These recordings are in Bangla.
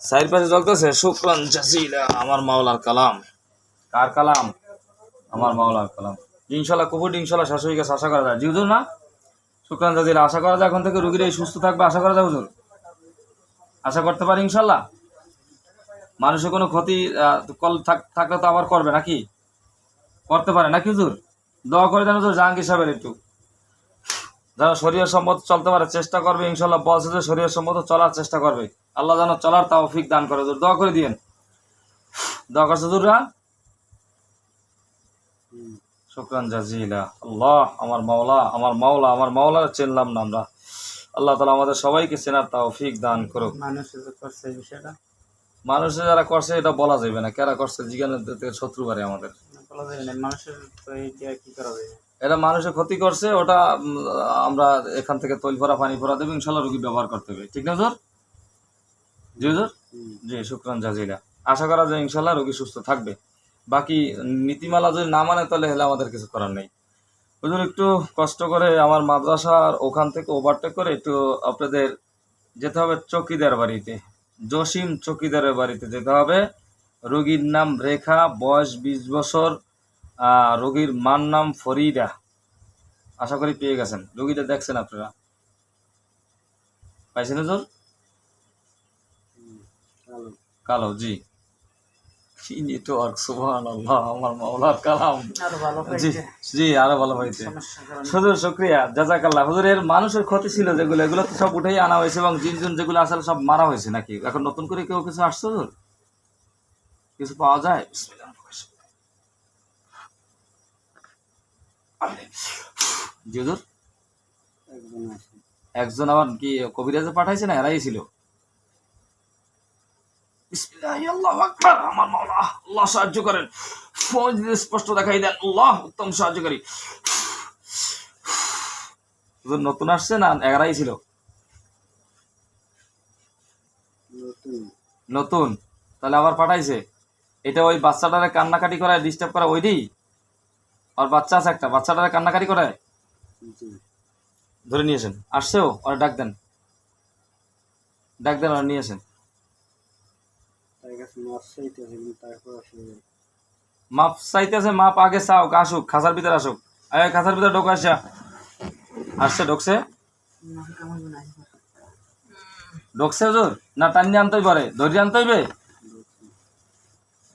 সাইড পাশে চলতেছে শুক্রান জাসিলা আমার মাওলার কালাম। কার কালাম? আমার মাওলার কালাম। ইনশাল্লাহ কুকুর ইনশাল্লাহ শাশুড়ি কাছে আশা করা যায়। জি, হুজুর না? শুক্রান জাসিলা আশা করা যায়? এখন থেকে রুগীরা সুস্থ থাকবে, আশা করা যায়, হুজুর? আশা করতে পারি ইনশাল্লাহ? মানুষের কোনো ক্ষতি কল থাক- থাকলে তো আবার করবে, নাকি? করতে পারে, নাকি, হুজুর? দোয়া করে দেন, হুজুর, জাহাঙ্গীর সাহেবের একটু। যারা শরীর সম্মত চলতে পারে চেষ্টা করবে, ইনশাল্লাহ বলছে যে শরীর সম্মত চলার চেষ্টা করবে। আল্লাহ যেন চলার তৌফিক দান করে। হুজুর দোয়া করে দিয়েন। দোয়া করছে হুজুররা? শুকরান জাজিলা। আল্লাহ আমার মাওলা আমার মাওলা আমার মাওলা চিনলাম না আমরা। আল্লাহ তালা আমাদের সবাইকে চেনার তৌফিক দান করুক। মানুষে যারা করছে এটা বলা যাবে না। কারা করছে জিজ্ঞানের থেকে শত্রু বাড়ে আমাদের। বলা যাবে না। মানুষের কি করা যাবে এটা মানুষের ক্ষতি করছে ওটা আমরা এখান থেকে তৈল ভরা পানি ভরা দেবো ইনশাল্লাহ রুগী ব্যবহার করতে হবে। ঠিক না জি হুজুর জি শুক্রান জাজিলা আশা করা যায় ইনশাল্লাহ রোগী সুস্থ থাকবে। বাকি নীতিমালা যদি না মানে তাহলে হেলে আমাদের কিছু করার নেই। হুজুর একটু কষ্ট করে আমার মাদ্রাসার ওখান থেকে ওভারটেক করে একটু আপনাদের যেতে হবে চকিদার বাড়িতে। জসিম চকিদারের বাড়িতে যেতে হবে। রোগীর নাম রেখা বয়স বিশ বছর আহ, রোগীর মার নাম ফরিদা। আশা করি পেয়ে গেছেন। রোগীটা দেখছেন আপনারা। পাইছেন হুজুর? কালো জি। কি নেটওয়ার্ক সুবহান আল্লাহ আমার মাওলার কালাম। আরও ভালো জি জি আরও ভালো হয়েছে। হুজুর শুক্রিয়া জাজাকাল্লাহ হুজুরের মানুষের ক্ষতি ছিল যেগুলো এগুলো তো সব উঠেই আনা হয়েছে এবং জিন জুন যেগুলো আসলে সব মারা হয়েছে নাকি? এখন নতুন করে কেউ কিছু আসছে হুজুর? কিছু পাওয়া যায়? জি হুজুর। একজন আবার কি কবিরাজে পাঠাইছে না? এরাই ছিল। আমার মাওলা আল্লাহ সাহায্য করেন। স্পষ্ট দেখাই দেন আল্লাহ উত্তম সাহায্যকারী। নতুন আসছে না এগারাই ছিল? নতুন। তাহলে আবার পাঠাইছে। এটা ওই বাচ্চাটারে কান্নাকাটি করায় ডিস্টার্ব করা ওইটাই আর বাচ্চা আছে একটা বাচ্চাটারে কান্নাকাটি করায়? ধরে নিয়েছেন। আসছেও ওরা ডাক দেন। ডাক দেন ওরা নিয়েছেন মাপ চাইতেছে মাপ আগে চাও আসুক খাসার ভিতরে আসুক। খাসার ভিতরে ঢোক আসা আসছে, ঢুকছে? ঢুকছে হুজুর? না, টান্নি আনতেই পারে ধৈর্য আনতে হইবে?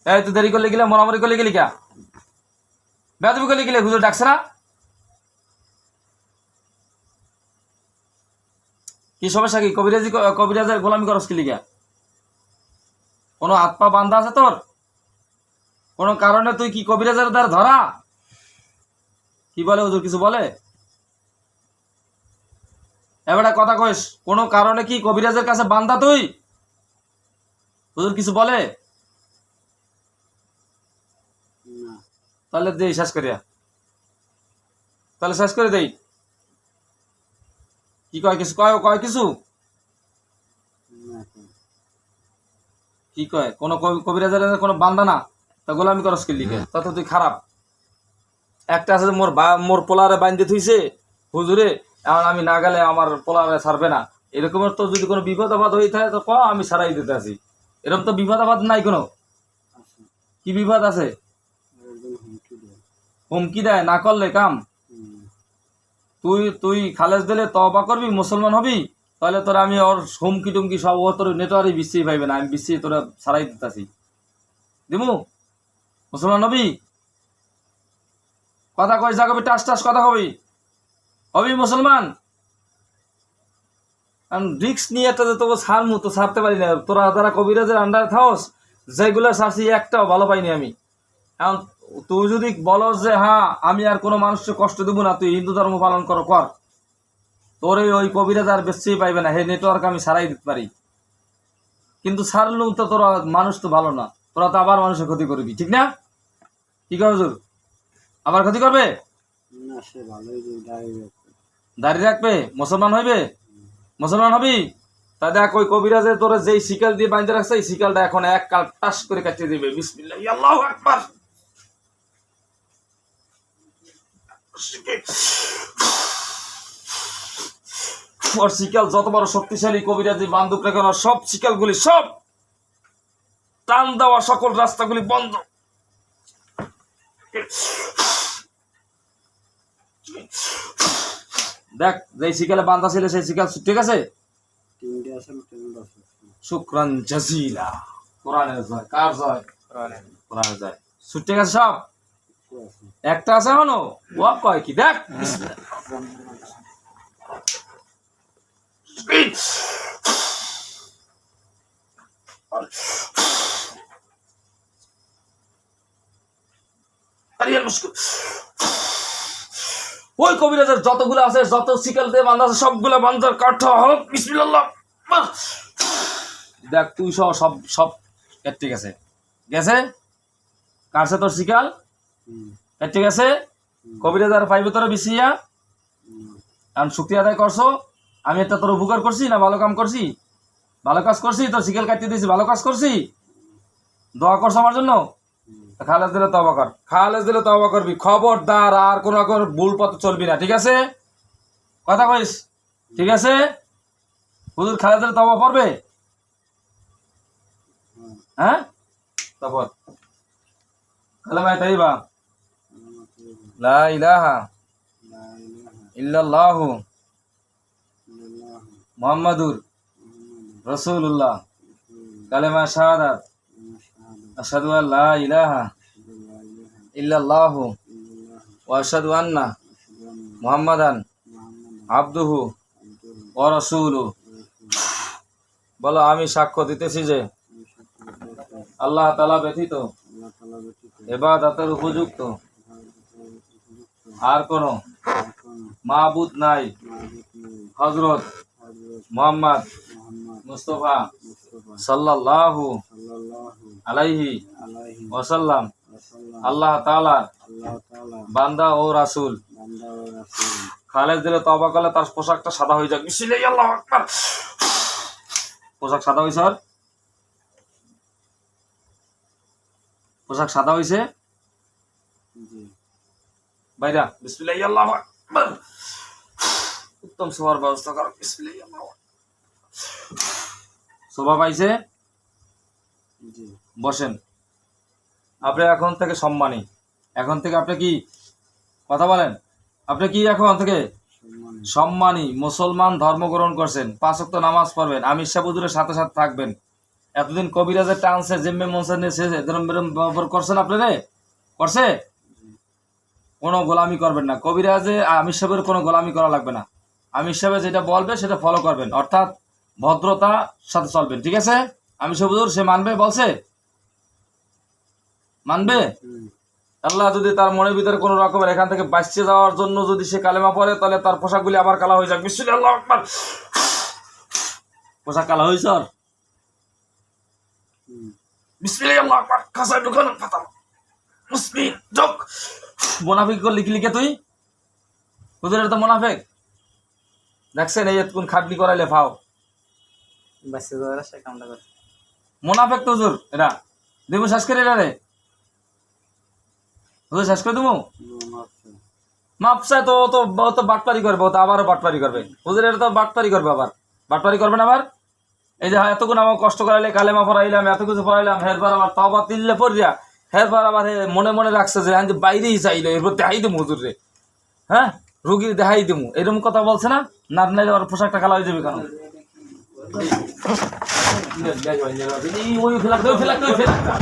এই, তুই দেরি করলে গেলে মরামরি করলে গেলি কা বেদবি করলে গেলে হুজুর ডাকছে না? কি সমস্যা কি? কবিরাজি কবিরাজের গোলামি করস কি লিগা কোনো আত্মা বান্ধা আছে তোর? কোনো কারণে তুই কি কবিরাজের দ্বার ধরা? কি বলে ওদের কিছু বলে? এবারে কথা কইস কোনো কারণে কি কবিরাজের কাছে বান্ধা তুই? ওদের কিছু বলে? তাহলে দেই শেষ করিয়া। তাহলে শেষ করে দেই। কি কয় কিছু কয় কয় কিছু? কি কয়? কোন কবিরাজের কোনো বান্ধা না? তা গোলামি করস কি লিখে তত তুই খারাপ। একটা আছে মোর বা মোর পোলারে বান্ধে থুইছে হুজুরে এখন আমি না গেলে আমার পোলারে ছাড়বে না। এরকমের তো যদি কোনো বিপদ আপদ হয়ে থাকে তো ক আমি সারাই দিতে আছি? এরকম তো বিপদ আপদ নাই কোনো? কি বিপদ আছে? হুমকি দেয় না করলে কাম? তুই তুই খালেজ দিলে তবা করবি মুসলমান হবি? তাহলে তোরা আমি ওর হুমকি টুমকি সব, ও তোর নেটওয়ার্কই বিশ্রী পাইবে না, আমি বিশ্রী তোরা সারাই দিতেছি। দিমু? মুসলমান হবি কথা কই যা কবি, টাস টাস কথা কবি। হবি মুসলমান? রিক্স নিয়ে তো তবু ছাড়মু তো ছাড়তে পারি না। তোরা যারা কবিরাজের আন্ডারে থাকস, যেগুলো ছাড়ছি, একটাও ভালো পাইনি আমি। এখন তুই যদি বলো যে হ্যাঁ আমি আর কোনো মানুষকে কষ্ট দেবো না, তুই হিন্দু ধর্ম পালন করো, কর। তোর ওই কবিরাজ আর বেশি পাইবে না। হে নেটওয়ার্ক আমি সারাই দিতে পারি। কিন্তু ছাড়লেও তো তোরা মানুষ তো ভালো না। তোরা তো আবার মানুষের ক্ষতি করবি ঠিক না? কি হুজুর? আবার ক্ষতি করবে? দাঁড়িয়ে রাখবে? মুসলমান হইবে? মুসলমান হবি? তা দেখ ওই কবিরাজে তোর যেই শিকাল দিয়ে বাঁধতে রাখছে এই শিকালটা এখন এক কাল টাস করে কাটিয়ে দিবে। বিসমিল্লাহ আল্লাহু আকবার। ওর শিকাল যত বড় শক্তিশালী কবিরাজি বান্ধব না কেন সব শিকালগুলি সব টান দেওয়া সকল রাস্তাগুলি বন্ধ। দেখ যে শিকালে বান্ধা ছিল সেই শিকাল ঠিক আছে? শুক্রান জাজিলা। কোরআনের জয়। কার জয়? কোরআনে কোরআনের জয়। ঠিক আছে সব? একটা আছে এখনও? ও কয় কি? দেখ। আরিয়াল ওই কবিরাজের যতগুলো আছে যত শিকাল দিয়ে বান্ধা আছে সবগুলো বান্ধার কাঠা হোক বিসমিল্লাহ। দেখ তুই সহ সব সব ঠিক আছে গেছে? কাটছে তোর শিকাল? ঠিক আছে কবিরাজার পাইবে তোরা বিছিয়া? কারণ শক্তি আদায় করছ? আমি একটা তোর উপকার করছি না ভালো কাম করছি? ভালো কাজ করছি তোর শিকাল কাটিয়ে দিয়েছি ভালো কাজ করছি? দোয়া করছ আমার জন্য? খালেজ দিলে তবা কর। খালেজ দিলে তবা করবি। খবরদার আর কোনো রকম ভুল পথ চলবি না ঠিক আছে? কথা কইস? ঠিক আছে? হুজুর খালেজ দিলে তবা হুম। হ্যাঁ? তারপর কালামায় তাইবা লা ইলাহা ইল্লাল্লাহ। মুহাম্মাদুর রাসূলুল্লাহ। কালেমা শাহাদাত। আশহাদু আল লা ইলাহা ইল্লাল্লাহু ওয়া আশহাদু আন্না মুহাম্মাদান আবদুহু ওয়া রাসূলুহু। বলো, আমি সাক্ষ্য দিতেছি যে আল্লাহ তালা ব্যথিত আল্লাহ তাআলা উপযুক্ত আর কোনো মাহবুদ নাই। হযরত মুহাম্মদ মুস্তাফা সাল্লাল্লাহু আলাইহি ওয়াসাল্লাম। আল্লাহ তাআলার বান্দা ও রাসূল। খালেদ দিলে তবা করলে তার পোশাকটা সাদা হয়ে যাক। বিসমিল্লাহি আল্লাহু আকবার। পোশাক সাদা হইছে ওর? পোশাক সাদা হইছে? জি। বাইরা বিসমিল্লাহি আল্লাহু আকবার। উত্তম সবার ব্যবস্থা করো শোভা পাইছে? বসেন। আপনি এখন থেকে সম্মানী। এখন থেকে আপনি কি কথা বলেন? আপনি কি এখন থেকে সম্মানী। মুসলমান ধর্ম গ্রহণ করছেন পাঁচ ওয়াক্ত নামাজ পড়বেন আমির শাহ সাথে সাথে থাকবেন। এতদিন কবিরাজের টানছে জেম্মে মনসা নিয়ে এরম বেরম ব্যবহার করছেন আপনি রে? করছে? কোনো গোলামি করবেন না। কবিরাজে আমির সাহেবের কোনো গোলামি করা লাগবে না। আমির সাহেব যেটা বলবে সেটা ফলো করবেন। অর্থাৎ ভদ্রতার সাথে চলবেন, ঠিক আছে? আমি সাহেব হুজুর সে মানবে, বলছে? মানবে? আল্লাহ যদি তার মনের ভিতরে কোনো রকমের এখান থেকে বাঁচতে যাওয়ার জন্য যদি সে কালেমা পড়ে, তাহলে তার পোশাকগুলি আবার কালা হয়ে যাক। বিশ্বজি আল্লাহ আকবার। পোশাক কালা হয়েছে আল্লাহ আকবার। যোগ মোনাফিক লিখি লিখে তুই? এটা তো মোনাফেক। দেখছেন এই কোন খাটনি করাইলে ফাও মোনাফেক তো হুজুর এরা দেবো শেষ করে এরা রে। শেষ করে দেবো? মাপছে মাপসা তো তো তো বাটপারি করবে তো আবারও বাটপারি করবে। হুজুর এটা তো বাটপারি করবে আবার। বাটপারি করবে না আবার? এই যে হ্যাঁ, এতক্ষণ আমার কষ্ট করাইলে কালেমা পড়াইলাম এত কিছু পড়াইলাম হেরবার আবার তবা তিল্লে পড়িয়া হেরবার আবার মনে মনে রাখছে যে আমি বাইরেই চাইলো এরপর দেখাই দেবো হুজুর রে। হ্যাঁ? রুগীর দেখাই দেবো এরকম কথা বলছে না? না নাইলে ওর পোশাকটা কালা হয়ে যাবে কেন? ওই ফেলাক ওই ফেলাক দে, ওই ফেলাক দে।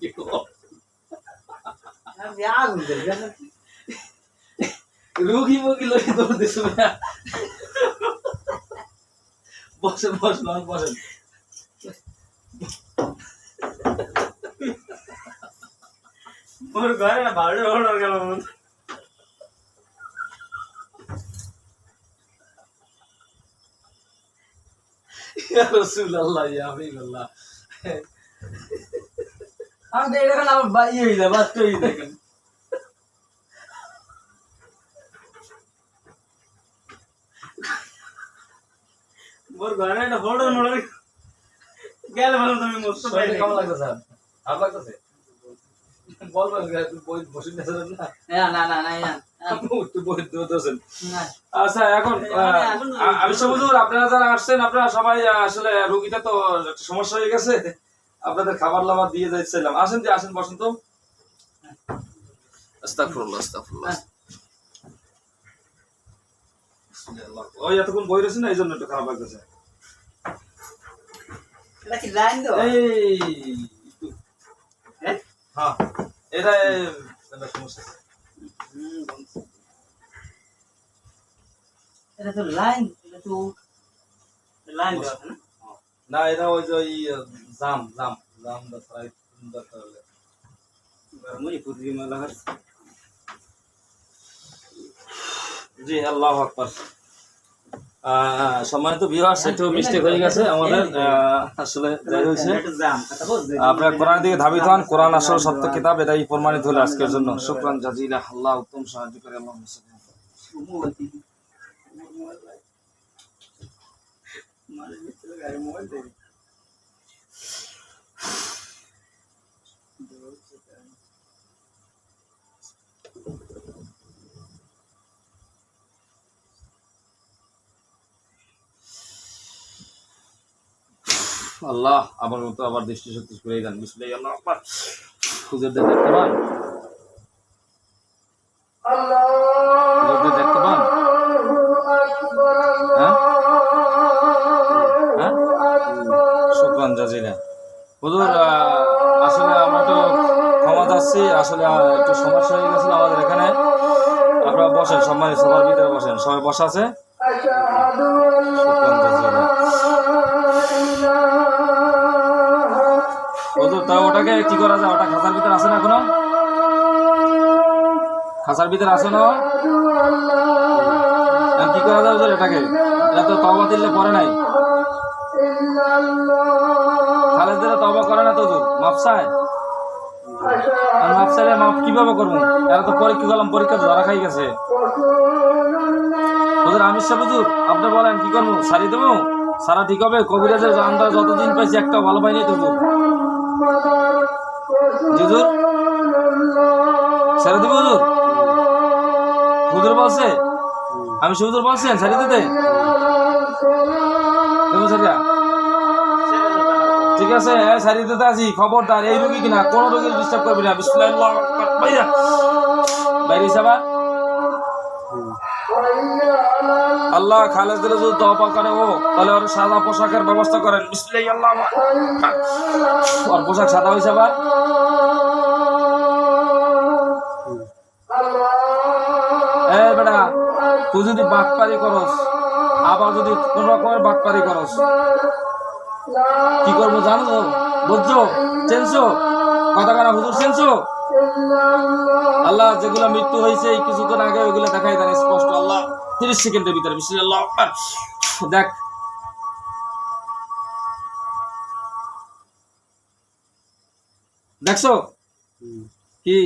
কি রুগী মুগি লই দৌড় না বসেন বসেন আর বসেন মোর ঘরে না ভাড়ে ওড় গেল ইয়া রাসূলুল্লাহ ইয়া হাবিবাল্লাহ। আমি তো আমার ইয়ে হয়ে মোর ঘরে একটা গেলে ভালো তুমি ভাই কেমন স্যার? ভালো লাগতেছে? আচ্ছা এখন আমি সমুদ্র আপনারা যারা আসছেন আপনারা সবাই আসলে রুগীটা তো সমস্যা হয়ে গেছে। আপনাদের খাবার লাবার দিয়ে যাচ্ছিলাম। আসেন যে আসেন বসেন তো। আস্তাগফিরুল্লাহ আস্তাগফিরুল্লাহ। ওই এতক্ষণ বই রয়েছে না এই জন্য একটু খারাপ লাগতেছে। এটা হ্যাঁ? হ্যাঁ। এটা এটা সমস্যা। এটা তো লাইন এটা তো লাইন দেওয়া না? না এটা ওই যে ওই জাম জাম জাম দা ফ্রাই দরকার হলে মুই পুরি মালা জি আল্লাহ আকবার। সম্মানিত ভিউয়ার্স একটু মিস্টেক হয়ে গেছে আমাদের। আসলে যাই হয়েছে। আপনার কোরআন দিকে ধাবিত হন কোরআন আসল সত্য কিতাব এটাই প্রমাণিত হলো আজকের জন্য। শুক্রান জাজিলা আল্লাহ উত্তম সাহায্য করে আল্লাহ মারে আল্লাহ আমার মতো আবার দৃষ্টি শক্তি করে দেন বিসমিল্লাহ আল্লাহ আকবার হুজুরদের দেখতে পান বসা আছে? তা ওটাকে কি করা যায়? ওটা খাঁচার ভিতরে আছে না এখনও? খাঁচার ভিতরে আছে না? কি করা যায় হুজুর এটাকে? এটা তো তবা দিলে পরে নাই। খালেদের তবা করে না তো হুজুর মাপ চায়? আর মাপ চাইলে মাপ কীভাবে করব? এরা তো পরীক্ষা করলাম পরীক্ষা তো ধরা খাই গেছে। হুজুর আমির সাহেব হুজুর, আপনি বলেন, কি করব? সারি দেবো? সারা ঠিক হবে? কবিরাজের আমরা যতদিন পাইছি একটা ভালো পাইনি তো হুজুর। ছেড়ে দিব হুজুর? হুজুর বলছে, আমি সে বলছেন সারি দিতে? ছেড়ে ঠিক আছে হ্যাঁ সারি দিতে আছি, খবরদার, এই রোগী কিনা, কোন রোগীর ডিস্টার্ব করবি না। বিসমিল্লাহ ভাইয়া, বাইরে যাবা? আল্লাহ খালেদের যদি তবা করে, ও, তাহলে ওর সাদা পোশাকের ব্যবস্থা করেন। আল্লাহ ওর পোশাক সাদা হয়েছে আবার? বেটা, তুই যদি বাটপারি করস, আবার যদি কোন রকমের বাটপারি করস, কি করব জানো? বুঝছ? চেনছো? কথা কানা হুজুর চেনছো আল্লাহ যেগুলো মৃত্যু হয়েছে এই কিছুক্ষণ আগে ওইগুলো দেখাই দেন স্পষ্ট আল্লাহ। তিরিশ সেকেন্ডের ভিতরে বিসমিল্লাহ আকবার। দেখ। দেখছ? কি?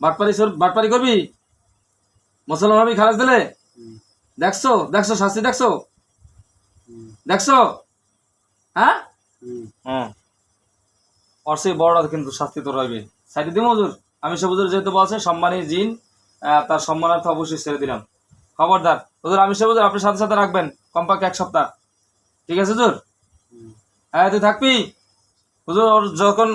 বাটপারি সর- বাটপারি করবি? মুসলমান হবি খালাস দিলে? দেখছ? দেখছ? শাস্তি দেখছ? দেখছ? হ্যাঁ? হুম। ওর সেই বড় কিন্তু শাস্তি তো রইবে সাইডে দিব হুজুর? আমি সব হুজুর যেহেতু বলছে সম্মানী জিন তার সম্মানার্থে অবশ্যই ছেড়ে দিলাম। খবরদার। হুজুর আমি সব হুজুর আপনি সাথে সাথে রাখবেন কমপক্ষে এক সপ্তাহ। ঠিক আছে হুজুর? হ্যাঁ তুই থাকবি? হুজুর ওর যখন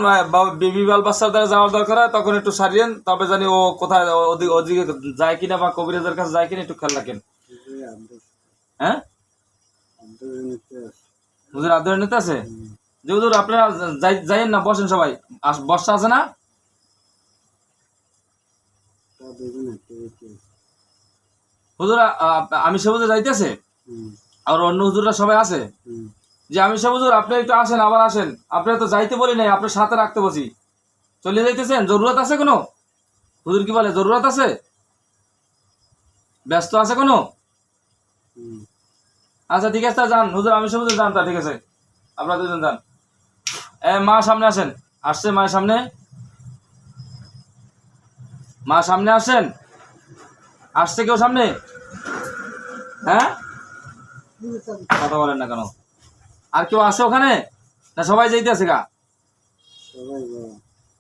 বেবি বাল বাচ্চার দ্বারা যাওয়ার দরকার হয় তখন একটু সারিয়েন তবে জানি ও কোথায় ওদিকে ওদিকে যায় কিনা বা কবিরাজের কাছে যায় কিনা একটু খেয়াল রাখেন। হ্যাঁ? হুজুর আদর নিতে আছে? যে হুজুর আপনারা যাই- যাইয়েন না, বসেন সবাই। বর্ষা আছে না? হুজুর আমি সে হুজুর যাইতেছে? আর অন্য হুজুররা সবাই আছে? যে আমি সে হুজুর, আপনি একটু আসেন, আবার আসেন। আপনি তো যাইতে বলি নাই, আপনার সাথে রাখতে বসি। চলে যাইতেছেন? জরুরত আছে কোনো? হুজুর কি বলে, জরুরত আছে? ব্যস্ত আছে কোনো? আচ্ছা ঠিক আছে, যান। হুজুর, আমি সে হুজুর যান তা, ঠিক আছে। আপনারা দুজন যান। মা সামনে আসেন। আসছে মায়ের সামনে? মা সামনে আসেন? আসছে কেউ সামনে? হ্যাঁ? কথা বলেন না কেন? আর কেউ আসে ওখানে? না, সবাই যাইতেছে গা?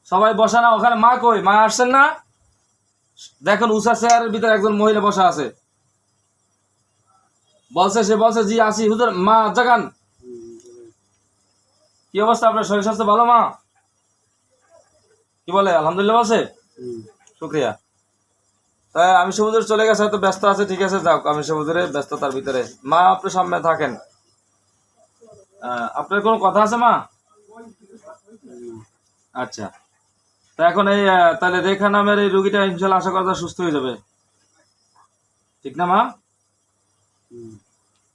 সবাই বসা না, ওখানে মা কই? মা আসছেন না? দেখুন, উষা চেয়ারের ভিতরে একজন মহিলা বসা আছে। বলছে সে, বলছে, জি, আসি। হুজুর, মা জাগান কি অবস্থা আপনার? শরীর স্বাস্থ্য ভালো মা? কি বলে? আলহামদুলিল্লাহ বলছে? শুক্রিয়া। তাই আমি সমুদ্রে চলে গেছে হয়তো ব্যস্ত আছে ঠিক আছে যাও। আমি সমুদ্রে ব্যস্ততার ভিতরে। মা আপনি সামনে থাকেন। আপনার কোনো কথা আছে মা? আচ্ছা। তা এখন এই তাহলে রেখা নামের এই রুগীটা ইনশাল্লাহ আশা করা সুস্থ হয়ে যাবে। ঠিক না মা?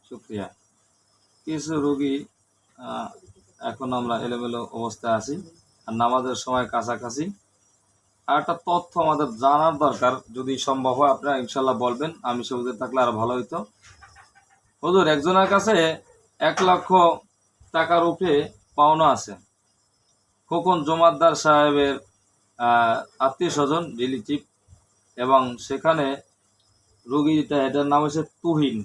শুক্রিয়া। কিছু রুগী আহ, এখন আমরা এলোমেলো অবস্থায় আছি আর নামাজের সময় কাছাকাছি। আর একটা তথ্য আমাদের জানার দরকার, যদি সম্ভব হয় আপনারা ইনশাল্লাহ বলবেন, আমি সবুজে থাকলে আরও ভালো হইতো। হুজুর, একজনের কাছে এক লক্ষ টাকার উপরে পাওনা আছে। খোকন জমাদ্দার সাহেবের আত্মীয় স্বজন, রিলেটিভ, এবং সেখানে রোগীটা, এটার নাম হচ্ছে তুহিন।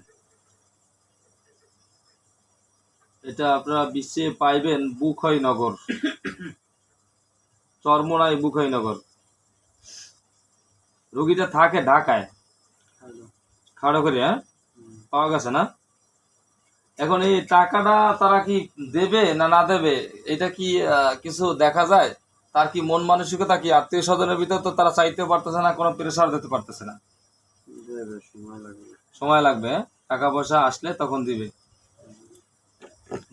এটা আপনারা বিশ্বে পাইবেন বুখইনগর। চরমোনাই বুখইনগর। রোগীটা থাকে ঢাকায়। খাড়ো করে হ্যাঁ? পাওয়া গেছে না? এখন এই টাকাটা তারা কি দেবে না না দেবে? এটা কি কিছু দেখা যায়? তার কি মন মানসিকতা কি আত্মীয় স্বজনের ভিতর তো তারা চাইতেও পারতেছে না কোনো প্রেশার দিতে পারতেছে না। সময় লাগবে হ্যাঁ? টাকা পয়সা আসলে তখন দিবে।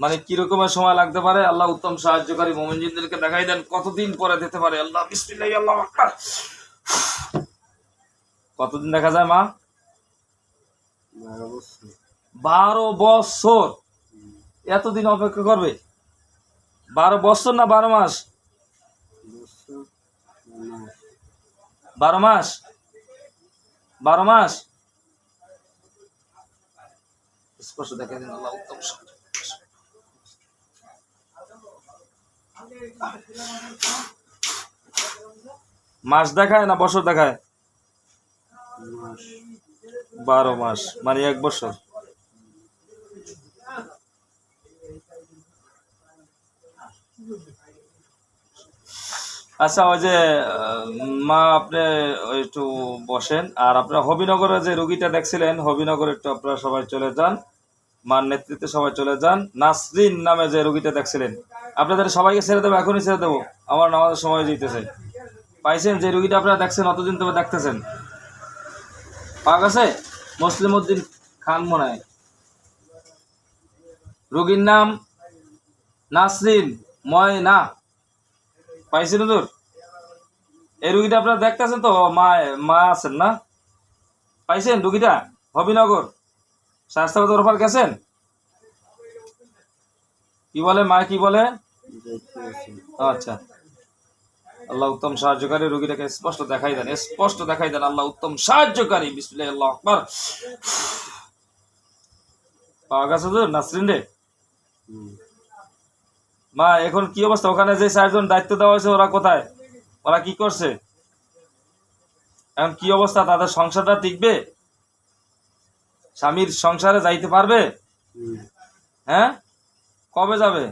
মানে কি রকমের সময় লাগতে পারে? আল্লাহ উত্তম সাহায্যকারী মোমিনজিনদেরকে দেখাই দেন কতদিন পরে দিতে পারে? আল্লাহ বিসমিল্লাহি আল্লাহ আকবার। কতদিন দেখা যায় মা? বারো বছর। এতদিন অপেক্ষা করবে? বারো বছর না বারো মাস? বারো মাস। বারো মাস? স্পষ্ট দেখা দিন আল্লাহ উত্তম মাস দেখায় না বছর দেখায়? বারো মাস মানে এক বছর। আচ্ছা ওই যে, মা আপনি একটু বসেন, আর আপনার হবিনগরে যে রুগীটা দেখছিলেন, হবিনগরে একটু আপনারা সবাই চলে যান। মার নেতৃত্বে সবাই চলে যান। নাসরিন নামে যে রুগীটা দেখছিলেন, আপনাদের সবাইকে ছেড়ে দেবো, এখনই ছেড়ে দেবো। আমার নামাজের সময় দিতেছে পাইছেন যে রুগীটা আপনারা দেখছেন, অতদিন তবে দেখতেছেন। পাওয়া গেছে মুসলিম উদ্দিন খান মনে হয়। রোগীর নাম নাসরিন, ময়না। পাইছেন হুজুর? এই রুগীটা আপনারা দেখতেছেন তো? মা মা আছেন না? পাইছেন রুগীটা? হবিনগর? স্বাস্থ্য দরবার গেছেন? কি বলে, মা কি বলে? আচ্ছা। আল্লাহ উত্তম সাহায্যকারী, রোগীটাকে স্পষ্ট দেখাই দেন, স্পষ্ট দেখাই দেন আল্লাহ উত্তম সাহায্যকারী। আল্লাহ পাওয়া গেছে তো, নাসরিন রে? মা, এখন কি অবস্থা? ওখানে যে চারজন দায়িত্ব দেওয়া হয়েছে, ওরা কোথায়? ওরা কি করছে? এখন কি অবস্থা? তাদের সংসারটা টিকবে? স্বামীর সংসারে যাইতে পারবে? হ্যাঁ? কবে যাবে?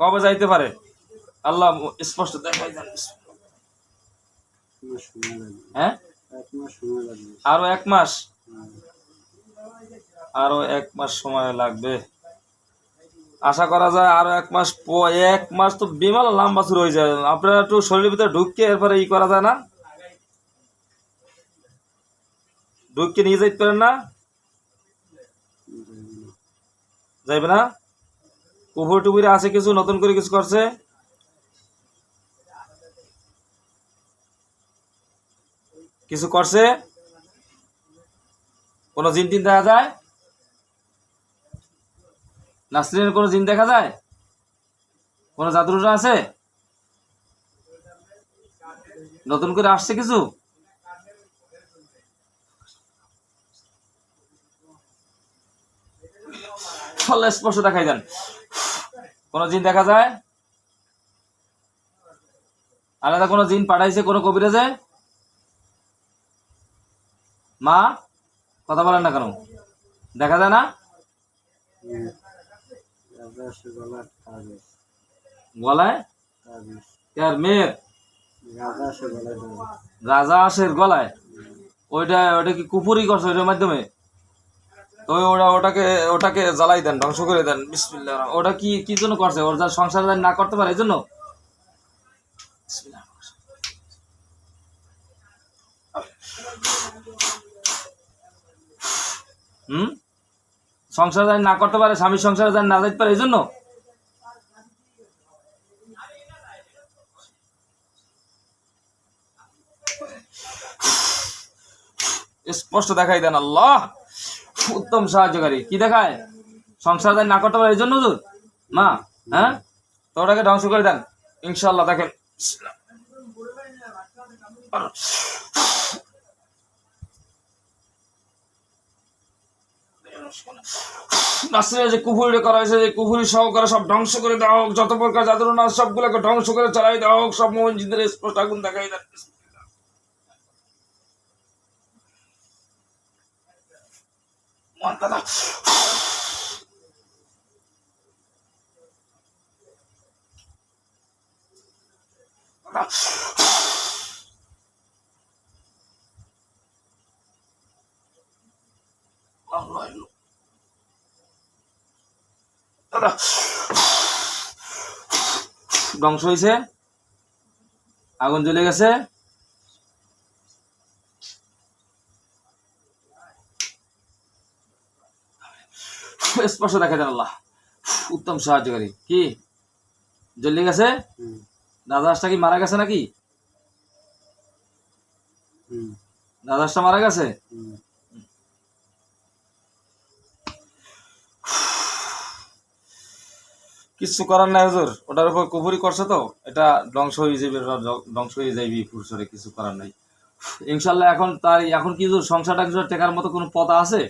কবে যাইতে পারে? আল্লাহ স্পষ্ট দেখাই হ্যাঁ? আরও এক মাস। আরও এক মাস সময় লাগবে। আশা করা যায় আরও এক মাস এক মাস তো বিমাল লম্বা শুরু হয়ে যায়। আপনারা একটু শরীরের ভিতরে ঢুককে এরপরে ই করা যায় না? ঢুককে নিয়ে যাইতে পারেন না? যাইবে না? কুকুর টুকুরে আছে কিছু, নতুন করে কিছু করছে? কিছু করছে? কোনো জিন টিন দেখা যায়? নাসরিনের কোনো জিন দেখা যায়? কোনো জাদুটা আছে? নতুন করে আসছে কিছু? আল্লাহ স্পষ্ট দেখাই দেন। কোন জিন দেখা যায়? আলাদা কোনো জিন পাঠাইছে কোনো কবিরাজে? মা, কথা বলেন না কেন? দেখা যায় না? গলায়? মেয়ের? রাজা আসের গলায়। ওইটা ওইটা কি কুপুরি করছে ওইটার মাধ্যমে? ওটা ওটাকে ওটাকে জ্বালাই দেন, ধ্বংস করে দেন। ওটা কি কি জন্য করছে? ওর যা সংসার না করতে পারে, এই জন্য। হুম? সংসার যেন না করতে পারে, স্বামীর সংসার যেন না যাইতে পারে, এই জন্য? স্পষ্ট দেখাই দেন আল্লাহ। উত্তম সাহায্যকারী। কি দেখায়? সংসার যেন না করতে পারে, এই জন্য হুজুর? মা হ্যাঁ? তো ওটাকে ধ্বংস করে দেন। ইনশাল্লাহ দেখেন। যে কুফুরি করা হয়েছে, যে কুফুরি সহকারে সব ধ্বংস করে দেওয়া হোক, যত প্রকার জাদুর না সবগুলোকে ধ্বংস করে চালাই দেওয়া হোক, সব মোহন জিন্দের স্পষ্ট আগুন দেখাই দেন। দাদা। ধ্বংস হয়েছে। আগুন জ্বলে গেছে। স্পর্শ দেখা যায় আল্লাহ উত্তম সাহায্যকারী। কি? জ্বলে গেছে? দাদাসটা কি মারা গেছে নাকি? দাদাসটা মারা গেছে? কিছু করার নাই হুজুর। ওটার উপর কুপুরি করছে তো। এটা ধ্বংস হয়ে যাবে ধ্বংস হয়ে যাবে পুরুষরে। কিছু করার নাই। ইনশাল্লাহ এখন তার এখন কি সংসারটা কিছু টেকার মতো কোনো পথ আছে?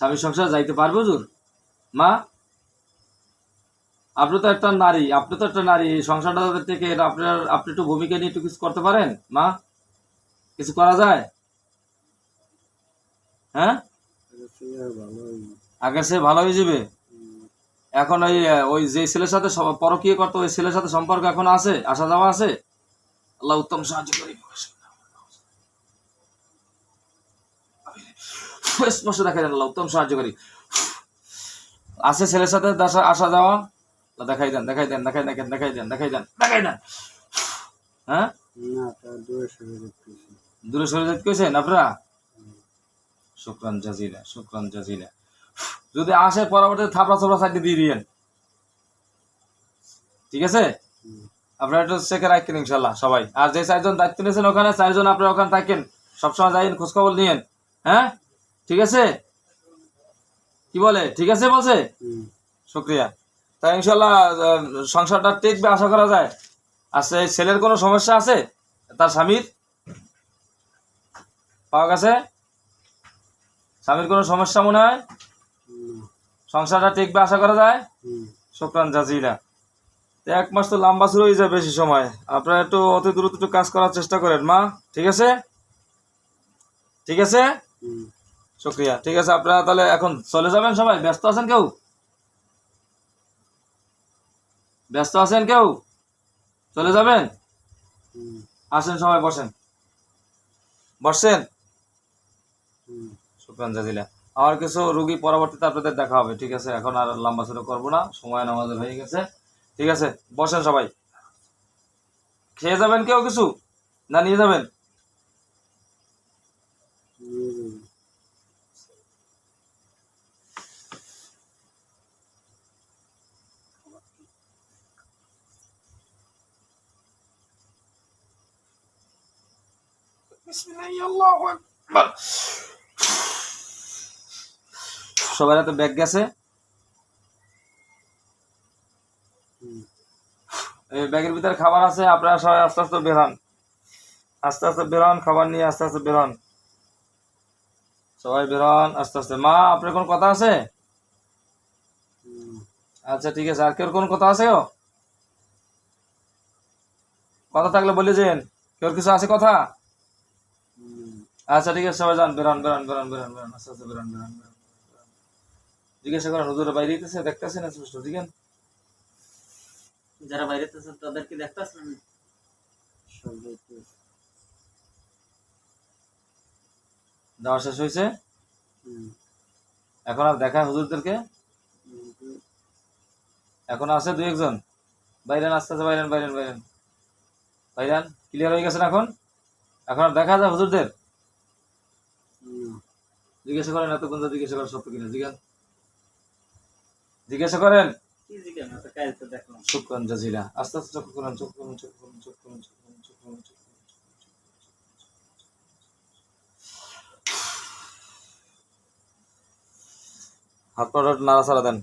স্বামীর সংসার যাইতে পারব, হুজুর? মা, আপনি তো একটা নারী, আপনি তো একটা নারী সংসারটা থেকে আপনার, আপনি একটু ভূমিকা নিয়ে একটু কিছু করতে পারেন? মা, কিছু করা যায়? হ্যাঁ? আগের সে ভালো হয়ে যাবে। এখন ওই ওই যে ছেলের সাথে পরকীয় করতো, ওই ছেলের সাথে সম্পর্ক এখন আছে আসা যাওয়া আছে? আল্লাহ উত্তম সাহায্য করি স্পষ্ট দেখা যায় আল্লাহ উত্তম সাহায্য করি আছে ছেলের সাথে আসা যাওয়া? দেখাই দেন দেখাই দেন দেখাই দেন দেখাই দেন দেখাই দেন দেখাই দেন। হ্যাঁ? দূরে সরে যেতে কইছেন আপনারা? শুক্রান জাজিলা শুক্রান জাজিলা যদি আসে পরবর্তীতে থাপড়া থাপড়া সাইডে দিয়ে দিয়েন। ঠিক আছে? আপনারা একটু চেকে রাখেন ইনশাল্লাহ সবাই। আর যে চারজন দায়িত্ব নিয়েছেন ওখানে চারজন আপনারা ওখানে থাকেন। সবসময় যাইন খোঁজখবর নিয়েন। হ্যাঁ? ঠিক আছে? কি বলে? ঠিক আছে বলছে? শুক্রিয়া। তা ইনশাল্লাহ সংসারটা টেকবে আশা করা যায়। আর সেই ছেলের কোনো সমস্যা আছে? তার স্বামীর? পাওয়া গেছে? স্বামীর কোনো সমস্যা মনে হয়? সংসারটা টেকবে আশা করা যায়? শুক্রান জাজিরা তো এক মাস তো লম্বা শুরু হয়ে যায় বেশি সময়। আপনারা একটু অতি দ্রুত একটু কাজ করার চেষ্টা করেন মা। ঠিক আছে? ঠিক আছে? শুক্রিয়া। ঠিক আছে, আপনারা তাহলে এখন চলে যাবেন সবাই? ব্যস্ত আছেন কেউ? ব্যস্ত আছেন কেউ? চলে যাবেন? আসেন সবাই, বসেন। বসছেন? শুক্রান জাজিলা। আমার কিছু রুগী পরবর্তীতে আপনাদের দেখা হবে, ঠিক আছে? এখন আর লম্বা শুরু করব না, সময় আমাদের হয়ে গেছে। ঠিক আছে, বসেন সবাই। খেয়ে যাবেন কেউ কিছু? না, নিয়ে যাবেন? সবার তো ব্যাগ গেছে? ব্যাগের ভিতরে খাবার আছে, আপনারা সবাই আস্তে আস্তে বের হন। আস্তে আস্তে বের হন, খাবার নিয়ে আস্তে আস্তে বের হন। সবাই বের হন, আস্তে আস্তে। মা, আপনার কোন কথা আছে? আচ্ছা ঠিক আছে। আর কেউ কোন কথা আছে ও কথা থাকলে বলে যেন কেউ কিছু আছে কথা? আচ্ছা ঠিক আছে সবাই যান বেরান বেরান বেরান বেরান বেরান আস্তে আস্তে বেরান বেরান বেরান। জিজ্ঞাসা করেন হুজুরে বাইরে দিতেছে দেখতেছে না স্পষ্ট? ঠিক আছে যারা বাইরে আছে তাদেরকে দেখতে আসলাম যাওয়া শেষ হয়েছে? এখন আর দেখা হুজুরদেরকে? এখন আছে দুই একজন। বাইরেন আস্তে আস্তে Byron Byron Byron. Biren clear হয়ে গেছেন এখন? এখন আর দেখা যায় হুজুরদের? জিজ্ঞাসা করেন এতক্ষণ যা জিজ্ঞাসা করেন সত্য কিনা জিজ্ঞান জিজ্ঞাসা করেন কি জিজ্ঞেস না তো দেখলাম শুক্রান জাজিলা আস্তে আস্তে চোখ করেন চোখ করুন চোখ করুন চোখ করুন চোখ করুন চোখ করুন চোখ করুন হাত পা নাড়াচাড়া দেন